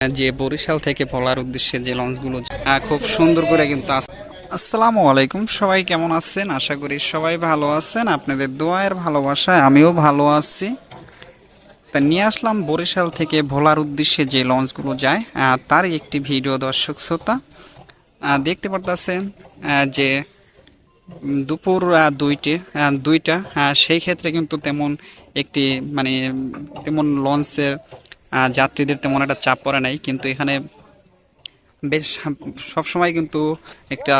যে বরিশাল থেকে ভোলার উদ্দেশ্যে যে লঞ্চগুলো খুব সুন্দর করে কিন্তু আস- আসসালামু আলাইকুম। সবাই কেমন আছেন? আশা করি সবাই ভালো আছেন। আপনাদের দোয়ায়ের ভালোবাসায় আমিও ভালো আছি। তা নিয়ে আসলাম বরিশাল থেকে ভোলার উদ্দেশ্যে যে লঞ্চগুলো যায় তারই একটি ভিডিও দর্শক শ্রোতা। দেখতে পারতেছেন যে দুপুর দুইটে দুইটা সেই ক্ষেত্রে কিন্তু তেমন একটি মানে তেমন লঞ্চের যাত্রীদের তেমন একটা চাপ পড়ে নাই, কিন্তু এখানে বেশ সবসময় কিন্তু একটা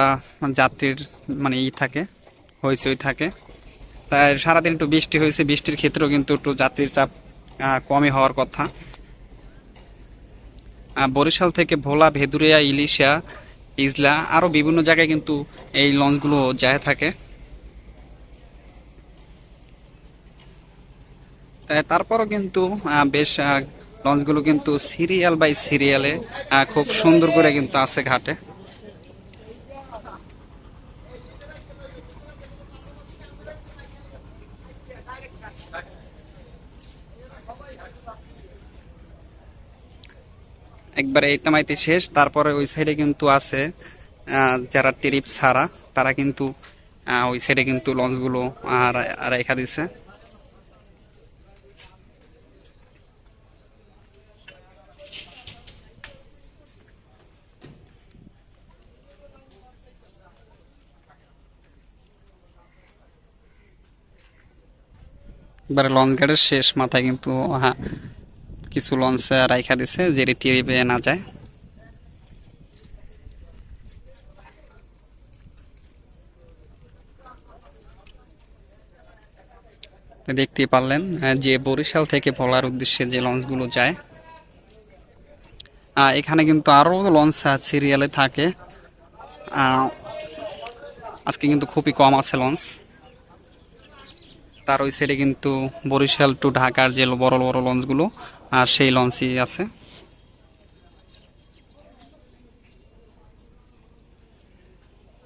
যাত্রীর মানে ই থাকে, হইচই থাকে। তাই সারাদিন একটু বৃষ্টি হয়েছে, বৃষ্টির ক্ষেত্রেও কিন্তু একটু যাত্রীর চাপ কমই হওয়ার কথা। বরিশাল থেকে ভোলা, ভেদুরিয়া, ইলিশা, ইজলা আরও বিভিন্ন জায়গায় কিন্তু এই লঞ্চগুলো যায় থাকে। তারপরও কিন্তু বেশ লঞ্চগুলো কিন্তু সিরিয়াল বাই সিরিয়ালে খুব সুন্দর করে কিন্তু আছে ঘাটে। একবারে এই তামাইতে শেষ, তারপরে ওই সাইডে কিন্তু আছে যারা ট্রিপ ছাড়া, তারা কিন্তু ওই সাইডে কিন্তু লঞ্চগুলো আর রেখা দিছে। এবারে লঞ্চ গার্ডের শেষ মাথায় কিন্তু হ্যাঁ কিছু লঞ্চ রাইখা দিছে, যে ট্রিপে না যায়। দেখতে পারলেন যে বরিশাল থেকে ভোলার উদ্দেশ্যে যে লঞ্চগুলো যায়। এখানে কিন্তু আরও লঞ্চ সিরিয়ালে থাকে। আজকে কিন্তু খুবই কম আছে লঞ্চ তার ওই সাইডে কিন্তু বরিশাল টু ঢাকার যে বড় বড় লঞ্চগুলো আর সেই লঞ্চই আছে।